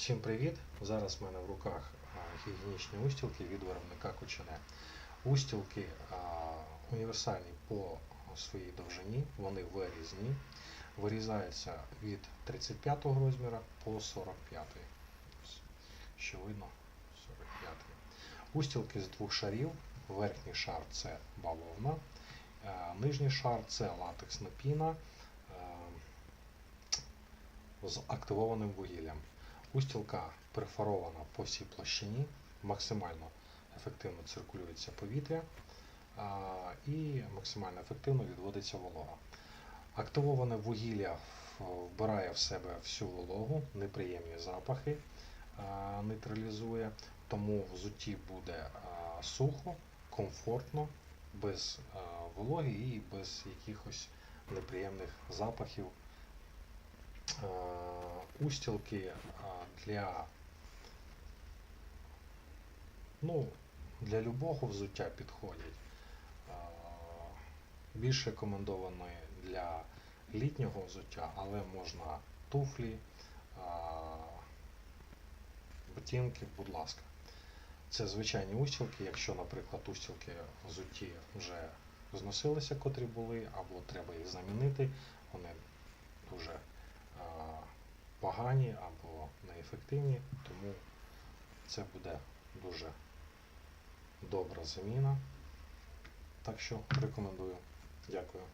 Всім привіт! Зараз в мене в руках гігієнічні устілки від виробника Кучине. Устілки універсальні по своїй довжині, вони вирізні. Вирізаються від 35 розміра по 45. Ось, Що видно? 45. Устілки з двох шарів. Верхній шар це бавовна, е, нижній шар це латексна піна е, з активованим вугіллям. Устілка перфорована по всій площині, максимально ефективно циркулюється повітря і максимально ефективно відводиться волога. Активоване вугілля вбирає в себе всю вологу, неприємні запахи нейтралізує, тому взутті буде сухо, комфортно, без вологи і без якихось неприємних запахів устілки для, ну, для любого взуття підходять. Більш рекомендовані для літнього взуття, але можна туфлі, ботинки, будь ласка. Це звичайні устілки, якщо, наприклад, устілки взутті вже зносилися, котрі були, або треба їх замінити, вони дуже погані або неефективні, тому це буде дуже добра заміна. Так що рекомендую. Дякую.